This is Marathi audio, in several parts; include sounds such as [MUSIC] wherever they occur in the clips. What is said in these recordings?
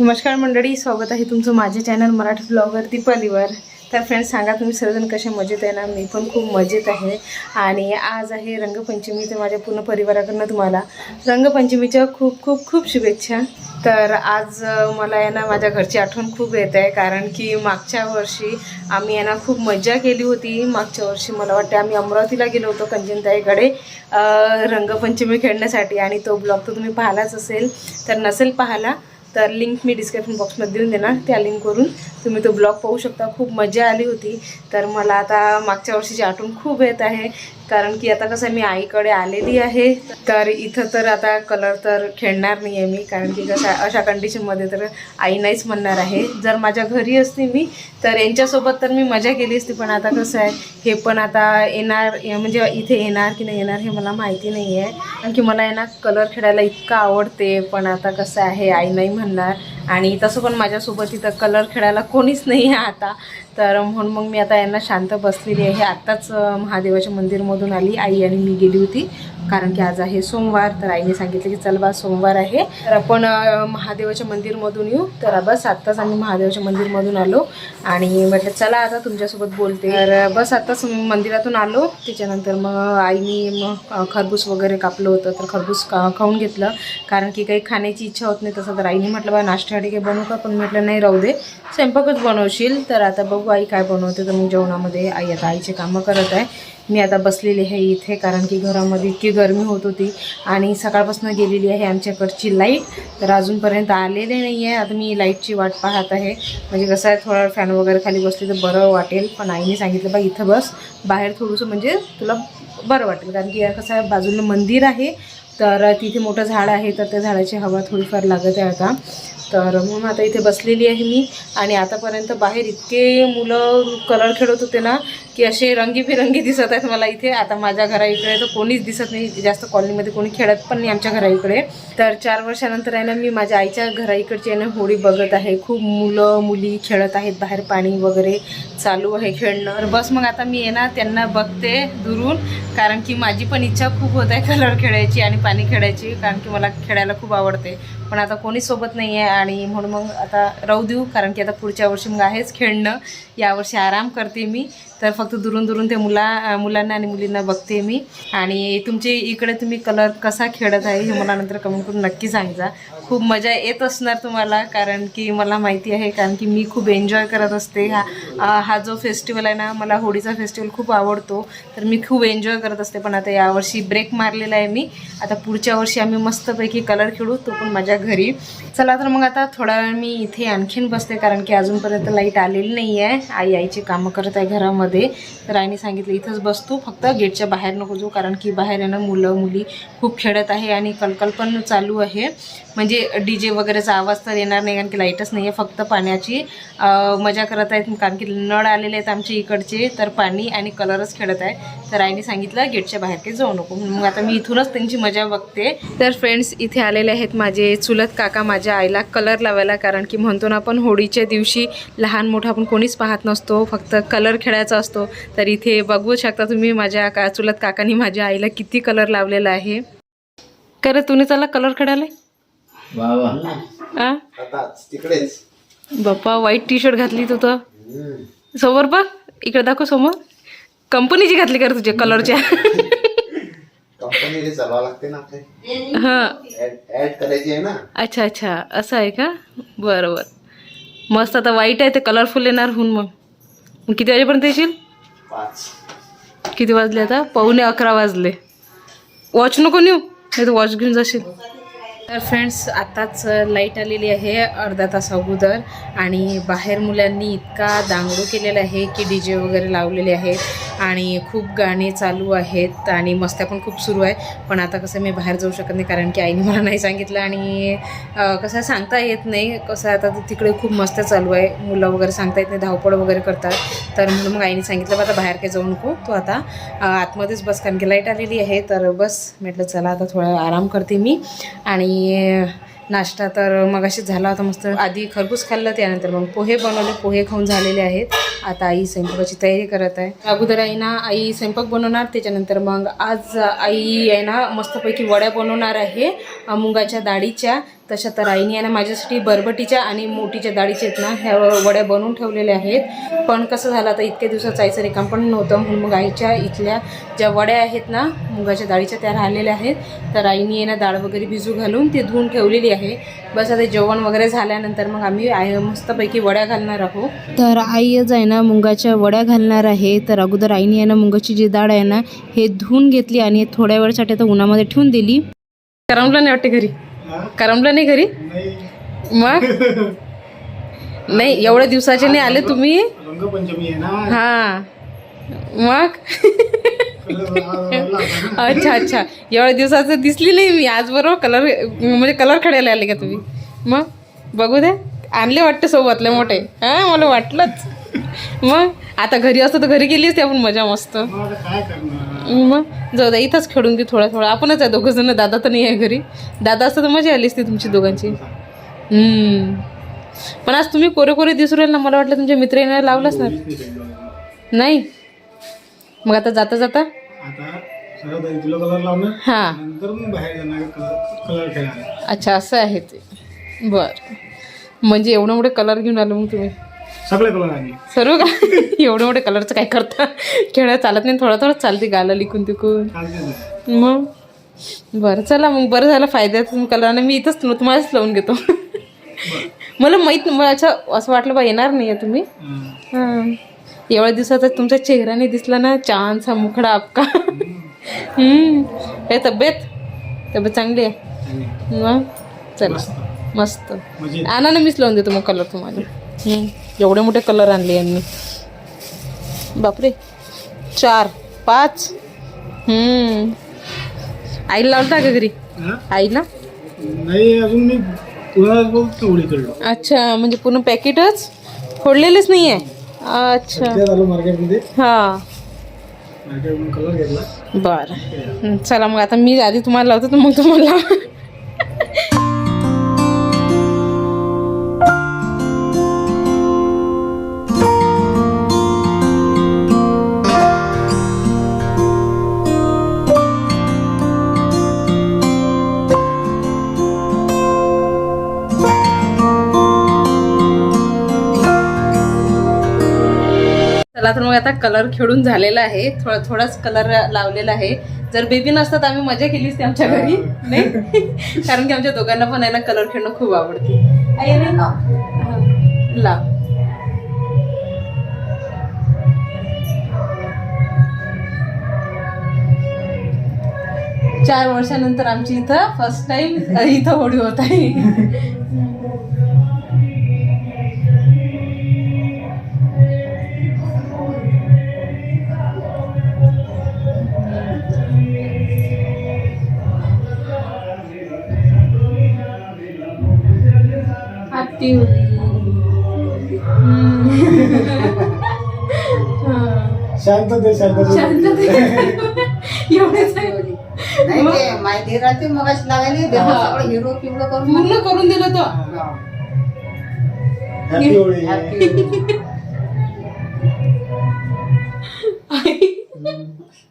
नमस्कार मंडळी स्वागत आहे तुमचं माझ्या चॅनल मराठी ब्लॉगर दीपालीवर. तर फ्रेंड्स सांगा तुम्ही सर्वजण कसे मजेत आहे ना? मी पण खूप मजेत आहे. आणि आज आहे रंगपंचमी तर माझ्या पूर्ण परिवाराकडनं तुम्हाला रंगपंचमीच्या खूप खूप खूप शुभेच्छा. तर आज मला आहे ना माझ्या घरची आठवण खूप येत आहे कारण की मागच्या वर्षी आम्ही यांना खूप मजा केली होती. मागच्या वर्षी मला वाटते आम्ही अमरावतीला गेलो होतो कंजनताईकडे रंगपंचमी खेळण्यासाठी. आणि तो ब्लॉग तर तुम्ही पाहिलाच असेल. तर नसेल पाहिला तर लिंक मी डिस्क्रिप्शन बॉक्समध्ये देऊन देणार त्या लिंकवरून तुम्ही तो ब्लॉग पाहू शकता. खूप मजा आली होती. तर मला आता मागच्या वर्षीची आठवण खूप येत आहे. कारण की आता कसं मी आईकडे आलेली आहे तर इथं तर आता कलर तर खेळणार नाही आहे मी कारण की कसं आहे, अशा कंडिशनमध्ये तर आई नाहीच म्हणणार आहे. जर माझ्या घरी असते मी तर यांच्यासोबत तर मी मजा केली असती पण आता कसं आहे हे पण आता येणार म्हणजे इथे येणार की नाही येणार हे मला माहिती नाही आहे कारण की मला आहे ना कलर खेळायला इतकं आवडते पण आता कसं आहे आई नाही म्हणणार. आणि तसं पण माझ्यासोबत इथं कलर खेळायला कोणीच नाही आहे आता. तर म्हणून मग मी आता यांना शांत बसलेली आहे. आत्ताच महादेवाच्या मंदिरमधून आली आई आणि मी गेली होती. कारण की आज आहे सोमवार तर आईने सांगितलं की चल बा सोमवार आहे. तर आपण महादेवाच्या मंदिरमधून येऊ. तर बस आत्ताच आम्ही महादेवाच्या मंदिरमधून आलो आणि म्हटलं चला आता तुमच्यासोबत बोलते. तर बस आत्ताच मंदिरातून आलो. त्याच्यानंतर मग आईने मग खरबूस वगैरे कापलं होतं. तर खरबूस का खाऊन घेतलं. कारण की काही खाण्याची इच्छा होत नाही तसं. तर आईने म्हटलं बा नाश्त्यासाठी काही बनवू का? पण म्हटलं नाही राहू दे. स्वयंपाकच बनवशील. तर आता बघू आई काय बनवते तर मी जेवणामध्ये आई आता आईचे कामं करत आहे. मी आता बसलेली आहे इथे कारण की घरामध्ये इतकी गरमी होत होती आणि सकाळपासून गेलेली आहे आमच्याकडची लाइट. तर अजूनपर्यंत आलेले नाही आहे आता मी लाईटची वाट पाहत आहे. म्हणजे कसं आहे थोडा फॅन वगैरे खाली बसली तर बरं वाटेल. पण आईने सांगितलं बा इथं बस. बाहेर थोडंसं म्हणजे तुला बरं वाटेल. कारण की कसं आहे बाजूला मंदिर आहे. तर तिथे मोठं झाड आहे. तर त्या झाडाची हवा थोडीफार लागत आहे आता. तर म्हणून आता इथे बसलेली आहे मी. आणि आतापर्यंत बाहेर इतके मुलं कलर खेळत होते ना की असे रंगीबिरंगी दिसत आहेत मला इथे. आता माझ्या घरा इकडे तर कोणीच दिसत नाही. जास्त कॉलनीमध्ये कोणी खेळत पण नाही आमच्या घरा इकडे तर चार वर्षानंतर आहे ना मी माझ्या आईच्या घरा इकडची आहे ना होळी बघत आहे. खूप मुलं मुली खेळत आहेत बाहेर पाणी वगैरे चालू आहे खेळणं. तर बस मग आता मी आहे ना त्यांना बघते दुरून. कारण की माझी पण इच्छा खूप होत आहे कलर खेळायची आणि पाणी खेळायची कारण की मला खेळायला खूप आवडते. पण आता कोणी सोबत नाही आहे आणि म्हणून मग आता राहू देऊ कारण की आता पुढच्या वर्षी मग आहेच खेळणं. यावर्षी आराम करते मी. तर फक्त दुरून दुरून ते मुला मुलांना आणि मुलींना बघते मी. आणि तुमचे इकडे तुम्ही कलर कसा खेळत आहे हे मला नंतर कमेंट करून नक्की सांगा. खूप मजा येत असणार तुम्हाला कारण की मला माहिती आहे कारण की मी खूप एन्जॉय करत असते. हा हा जो फेस्टिवल आहे ना मला होळीचा फेस्टिवल खूप आवडतो. तर मी खूप एन्जॉय करत असते पण आता यावर्षी ब्रेक मारलेला आहे मी. आता पुढच्या वर्षी आम्ही मस्तपैकी कलर खेळू तो पण माझ्या घरी. चला तर मग आता थोडा वेळ मी इथे आणखीन बसते कारण की अजूनपर्यंत लाइट आलेली नाही आहे आई आईचे कामं करत आहे घरामध्ये. तर आईने सांगितलं इथंच बसतो फक्त गेटच्या बाहेर नको जाऊ कारण की बाहेर येणं मुलं मुली खूप खेळत आहे आणि कलकल पण चालू आहे. म्हणजे डी जे वगैरेचा आवाज तर येणार नाही कारण की लाईटच नाही आहे फक्त पाण्याची मजा करत आहेत. कारण की नळ आलेले आहेत आमच्या इकडचे तर पाणी आणि कलरच खेळत आहे. तर आईने सांगितलं गेटच्या बाहेर काही जाऊ नको. मग आता मी इथूनच त्यांची मजा बघते. तर फ्रेंड्स इथे आलेले आहेत माझे चुलत काका माझ्या आईला कलर लावायला कारण की म्हणतो ना आपण होळीच्या दिवशी लहान मोठं आपण कोणीच पाहत नसतो फक्त कलर खेळायचा असतो. तर इथे बघू शकता तुम्ही माझ्या का चुलत काकांनी माझ्या आईला किती कलर लावलेला आहे. खरं तुम्ही त्याला कलर खेळायला? बाप्पा व्हाईट टी शर्ट घातली तू तर. समोर बघ इकडे दाखव समोर. कंपनीची घातली का रे तुझ्या कलरच्या कंपनीने चालवा लागते ना आपले हां. ऍड ऍड करायची आहे ना. अच्छा अच्छा. असं आहे का? बरं बरं मस्त आता वाईट आहे ते कलरफुल येणार होऊन मग. मग किती वाजेपर्यंत येशील? किती वाजले आता? पावणे अकरा वाजले. वॉच नको नेऊ नाही तर वॉच घेऊन जाशील. तर फ्रेंड्स आताच लाइट आलेली आहे अर्धा तास अगोदर आणि बाहेर मुलांनी इतका दांगडू केलेला आहे की डी जे वगैरे लावलेले आहेत आणि खूप गाणे चालू आहेत आणि मस्त्या पण खूप सुरू आहे. पण आता कसं मी बाहेर जाऊ शकत नाही कारण की आईने मला नाही सांगितलं आणि कसं सांगता येत नाही. कसं आता तिकडे खूप मस्त चालू आहे. मुलं वगैरे सांगता येत नाही धावपळ वगैरे करतात. तर म्हणून मग आईने सांगितलं आता बाहेर काही जाऊ नको. तू आता आतमध्येच बस कारण की लाइट आलेली आहे. तर बस. म्हटलं चला आता थोडा आराम करते मी. आणि नाश्ता तर मगाशीच झाला होता मस्त. आधी खरबूज खाल्लं त्यानंतर मग पोहे बनवले. पोहे खाऊन झालेले आहेत. आता आई स्वयंपाकाची तयारी करत आहे. अगोदर आई ना आई स्वयंपाक बनवणार त्याच्यानंतर मग आज आई आहे ना मस्तपैकी वड्या बनवणार आहे मुगाच्या डाळीच्या. तशा तर आईने आणि माझ्यासाठी बरबटीच्या आणि मोठीच्या डाळीच्या आहेत ना ह्या वड्या बनवून ठेवलेल्या आहेत. पण कसं झालं आता इतक्या दिवसात जायचं रिकाम पण नव्हतं म्हणून मग आईच्या इथल्या ज्या वड्या आहेत ना मुगाच्या डाळीच्या त्या राहिलेल्या आहेत. तर आईने आहे ना डाळ वगैरे भिजू घालून ती धुवून ठेवलेली आहे. बस आता जेवण वगैरे झाल्यानंतर मग आम्ही आई मस्तपैकी वड्या घालणार आहोत. तर आईच आहे ना मुगाच्या वड्या घालणार आहे. तर अगोदर आईने आहे ना मुगाची जी डाळ आहे ना हे धुवून घेतली आणि थोड्या वेळसाठी आता उन्हामध्ये ठेवून दिली. करमलं नाही वाटते घरी. करमलं नाही घरी? मग? नाही एवढ्या दिवसाचे नाही आले तुम्ही? रंगपंचमी हा. मग? अच्छा अच्छा. एवढ्या दिवसाचं दिसली नाही मी आज बरोबर? कलर म्हणजे कलर खेळायला आले का तुम्ही? मग? बघू दे. आणले वाटते सोबतले मोठे. हा मला वाटलंच. मग? आता घरी असतं तर घरी गेली असते आपण मजा मस्त. मग जाऊ द्या इथंच खेळून घेऊ थोडा थोडा. आपणच आहे दोघं जण दादा तर नाही आहे घरी. दादा असतं तर मजा आली असती तुमची दोघांची. हम्म. पण आज तुम्ही कोरे कोरे दिसू राहिले ना मला वाटलं तुमच्या मित्र येणार लावलंच ना नाही मग आता जाता जाता? हां. अच्छा असं आहे ते. बर. म्हणजे एवढं मोठे कलर घेऊन आलो मग तुम्ही. सगळे कलर आले सर्व का? [LAUGHS] एवढे मोठे कलरचं काय करता? खेळ चालत नाही थोडं थोडं चालते गाला लिकून तिकून. मग? बरं चला मग बरं झालं फायद्यात तुम्ही कलराने मी इथंच तुम- तुम्हालाच लावून घेतो. मला माहीत मला असं असं वाटलं बा येणार नाही आहे तुम्ही. हां. एवढ्या दिवसाचा तुमचा चेहरा नाही दिसला ना छानसा मुखडा आपका. काय तब्येत? तब्येत चांगली आहे? मग? चला. मस्त. आणा ना मीच लावून देतो मग कलर तुम्हाला. एवढे मोठे कलर आणले यांनी. बापरे. चार पाच. हम्म. आईला लावता का घरी? आईला? नाही अजून मी पुन्हा अच्छा म्हणजे पूर्ण पॅकेटच? फोडलेलेच नाही आहे अच्छा मार्केटमध्ये. हां. बरं. चला मग आता मी आधी तुम्हाला लावतो तर मग तुम्हाला चला तर मग आता कलर खेळून झालेला आहे. थोडा थोडाच कलर लावलेला आहे. जर बेबी नसतात आम्ही मजा केली असती आमच्या घरी नाही? [LAUGHS] कारण की आमच्या दोघांना पण आहे ना कलर खेळणं खूप आवडते. लाव चार वर्षानंतर आमची इथं फर्स्ट टाइम इथं होळी होत आहे. हॅपी होळी [LAUGHS] शांत ते शांत [LAUGHS] एवढेच आहे. नाही ते माहिती राहते मग अशी लागायली देवा सगळं हिरो पिवळं करून पूर्ण करून दिलं तो. Happy Holi. [LAUGHS]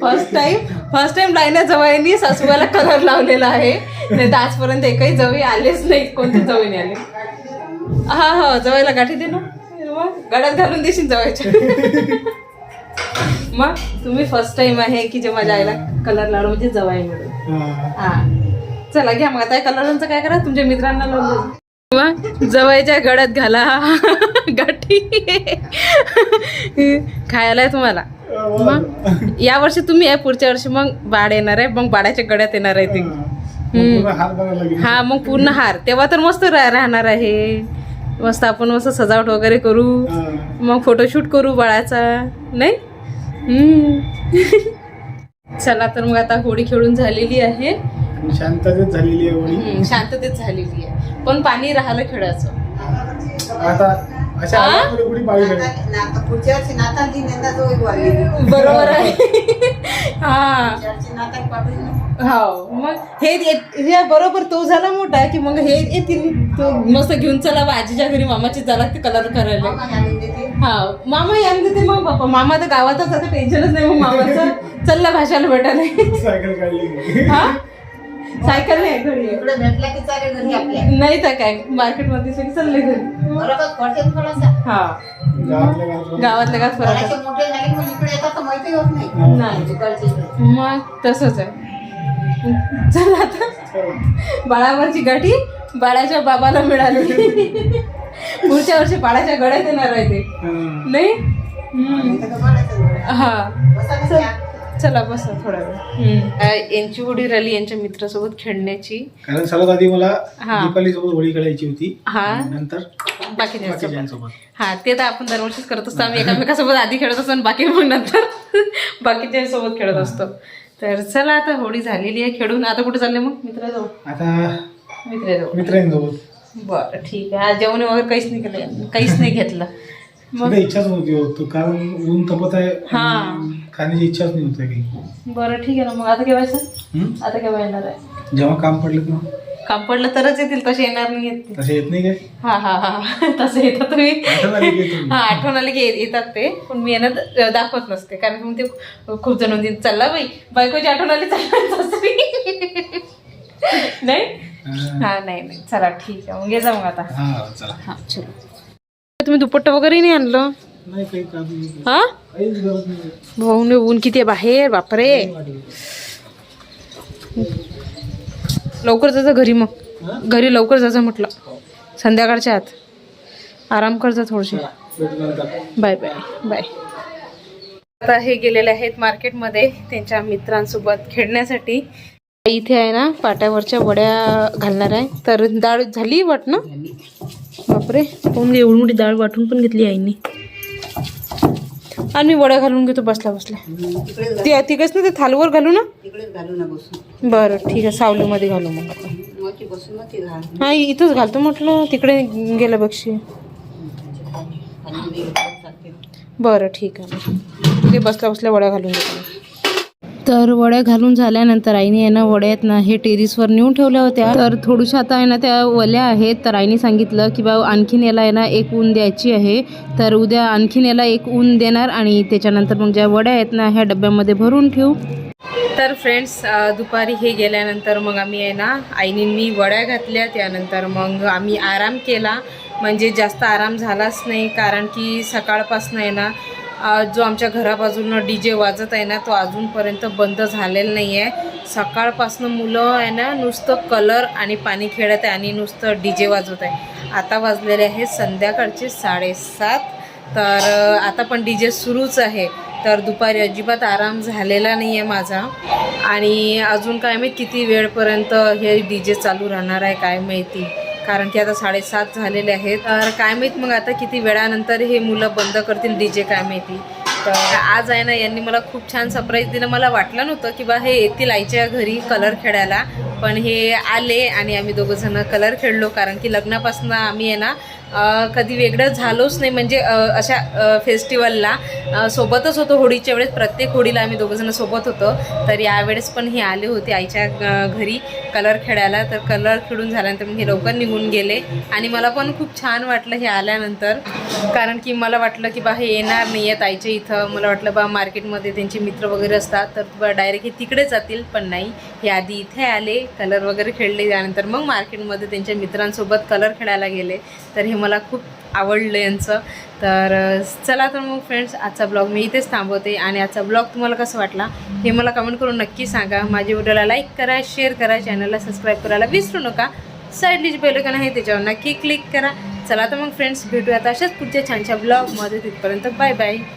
First time first time लाईना जवळनी सासूबाईला कलर लावलेला आहे. नाही तर आजपर्यंत एकही जवळ आलेच नाही. कोणते जवळ नाही आले? हा हा जवळला गाठी दे ना. मग गड्यात घालून देशील जवळच्या. मग तुम्ही फर्स्ट टाइम आहे की जे माझ्या आईला कलर लावलं म्हणजे जवाई म्हणून. हा. चला घ्या मग आता कलरांचं काय करा? तुमच्या मित्रांना द्या. मग जवळच्या गड्यात घाला. गाठी. खायला तुम्हाला. मग [LAUGHS] या वर्षी तुम्ही आहे पुढच्या वर्षी मग बाळ येणार आहे मग बाळाच्या गड्यात येणार आहे ते. हा. मग पूर्ण हार तेव्हा तर मस्त राहणार आहे. मस्त आपण मस्त सजावट वगैरे करू. मग फोटोशूट करू बाळाचा. नाही. [LAUGHS] चला तर मग आता होळी खेळून झालेली आहे. शांततेत झालेली आहे होळी शांततेत झालेली आहे. पण पाणी राहिलं खेळायचं आता पुढच्या वर्षी नाताल दिन यंदा बरोबर आहे. हा. हो. मग हे बरोबर तो झाला मोठा की मग हे येतील? तो मस्त घेऊन चला बा आजीच्या घरी मामाची झाला ते कलर करायला. देते. हा. मामा यांना ते मग बाप्पा. मामा तर गावातच आता टेन्शनच नाही मग मामाचं. चलला भाषाला भेटायला. सायकल काढली. हा? सायकल नाही घरी आहे. इकडे भेटला की चालेल घरी आपल्या नाही तर काय मार्केटमध्ये सगळी चालले घरी फरकच पडते थोडासा हा गावातल्या गावात फरक आहे. घराचे मोठे झाले मग इकडे येतात तर माहिती होत नाही नाही इकडचे इकडे. मग तसंच आहे चल आता बाळावरची गाठी बाळाच्या बाबाला मिळाली पुढच्या वर्षी बाळाच्या गळ्यात येणार आहे ते हा. नाही हम्म. तर. हा बसा. चला बसा थोडा वेळ. यांची उडी राहिली यांच्या मित्रासोबत खेळण्याची. कारण सर्वात आधी मला हा. दीपाली सोबत होळी खेळायची होती. हा. नंतर बाकीच्या बाकीच्यांसोबत हा ते तर आपण दरवर्षीच करत असतो. आम्ही एकामेकासोबत आधी खेळत असतो आणि बाकी मग नंतर [LAUGHS] बाकीच्या सोबत खेळत असतो. तर चला आता होळी झालेली आहे. खेळून आता कुठे चालले मग? मित्राजवळ. आता मित्राजवळ. मित्रांसोबत. बरं ठीक आहे. आज जेवण वगैरे काहीच नाही केलं. काहीच नाही घेतलं. [LAUGHS] सध्या इच्छाच नव्हती होत कारण ऊन तपत आहे हा. खाण्याची इच्छाच नाही होत आहे काही. बरं ठीक आहे ना. मग आता केव्हा येतं? हम्म? आता केव्हा येणार आहे? जेव्हा काम पडलं ना काम पडलं तरच येतील. तसे येणार नाही येत. तसे येत नाही काय? हा हा हा. [LAUGHS] तसं येतात तुम्ही. आठवण आली की येतो मी. हा आठवण आली की ये- येतात ते. पण मी यांना द- दाखवत नसते. कारण मग ते खूप जण म्हणतील चला बाई. बायकोची आठवण आली चला सासरी." [LAUGHS] नाही? हा. हा नाही नाही. चला ठीक आहे. मग ये जा मग आता. हा चला. हा चलो. तुम्ही दुपट्टा वगैरे नाही आणलं? हा? भाऊने ऊन किती बाहेर बापरे. लवकर जायचं घरी? मग. घरी लवकर जायचं म्हटलं. संध्याकाळच्या आत. आराम करजा नंतर. Bye bye bye. आता हे गेलेले आहेत मार्केटमध्ये त्यांच्या मित्रांसोबत खेळण्यासाठी. इथे आहे ना पाट्यावरच्या वड्या घालणार आहे. तर डाळ झाली वाट ना बापरे कोण एवढी मोठी डाळ वाटून पण घेतली आईनी. आणि मी वड्या घालून घेतो बसल्या बसल्या. ती तिकडेच ना ते थालवर घालू ना? बरं ठीक आहे सावलीमध्ये घालू मग. हा इथंच घालतो म्हटलं तिकडे गेलं बक्षी. बरं ठीक आहे. ते बसल्या बसल्या वड्या घालून देतो तर वड्या घालून झाल्यानंतर आईने यांना ना वड्यात ना हे टेरिसवर नेऊन ठेवल्या होत्या. तर थोडीशा आता आहे ना त्या वल्या आहेत. तर आईने सांगितलं की बा आणखीन याला आहे ना एक ऊन द्यायची आहे. तर उद्या आणखीन याला एक ऊन देणार आणि त्याच्यानंतर मग ज्या वड्या आहेत ना ह्या डब्यामध्ये भरून ठेवू. तर फ्रेंड्स दुपारी हे गेल्यानंतर मग आम्ही आहे ना आईने मी वड्या घातल्या. त्यानंतर मग आम्ही आराम केला. म्हणजे जास्त आराम झालाच नाही कारण की सकाळपासून आहे ना जो आमच्या घराबाजूनं डी जे वाजत आहे ना तो अजूनपर्यंत बंद झालेला नाही आहे सकाळपासून मुलं आहे ना नुसतं कलर आणि पाणी खेळत आहे आणि नुसतं डी जे वाजवत आहे. आता वाजलेले आहे संध्याकाळचे साडेसात. तर आता पण डी जे सुरूच आहे. तर दुपारी अजिबात आराम झालेला नाही आहे माझा. आणि अजून काय माहीत किती वेळपर्यंत हे डी जे चालू राहणार आहे काय माहिती. कारण की आता साडेसात झालेले आहेत. तर काय माहीत मग आता किती वेळानंतर हे मुलं बंद करतील डी जे काय माहिती. तर आज आहे ना यांनी मला खूप छान सरप्राईज दिलं. मला वाटलं नव्हतं की बा हे येतील आईच्या घरी कलर खेळायला. पण हे आले आणि आम्ही दोघंजणं कलर खेळलो कारण की लग्नापासून आम्ही आहे ना कधी वेगळं झालोच नाही. म्हणजे अशा फेस्टिवलला सोबतच होतो होळीच्या वेळेस. प्रत्येक होळीला आम्ही दोघंजणं सोबत होतो. तर यावेळेस पण हे आले होते आईच्या घरी कलर खेळायला. तर कलर खेळून झाल्यानंतर मग हे लवकर निघून गेले. आणि मला पण खूप छान वाटलं हे आल्यानंतर. कारण की मला वाटलं की बा हे येणार नाही आहेत आईच्या इथं. मला वाटलं बा मार्केटमध्ये त्यांचे मित्र वगैरे असतात तर बा डायरेक्ट हे तिकडे जातील पण नाही. हे आधी इथे आले कलर वगैरे खेळले त्यानंतर मग मार्केटमध्ये त्यांच्या मित्रांसोबत कलर खेळायला गेले. तर हे मला खूप आवडलं यांचं. तर चला तर मग फ्रेंड्स आजचा ब्लॉग मी इथेच थांबवते. आणि आजचा ब्लॉग तुम्हाला कसं वाटला हे मला कमेंट करून नक्की सांगा. माझ्या व्हिडिओला लाईक करा शेअर करा चॅनलला सबस्क्राईब करायला विसरू नका. साईडली जे बेलकन आहे त्याच्यावर नक्की क्लिक करा. चला तर मग फ्रेंड्स भेटूया आता अशाच पुढच्या छानशा ब्लॉगमध्ये तिथपर्यंत बाय बाय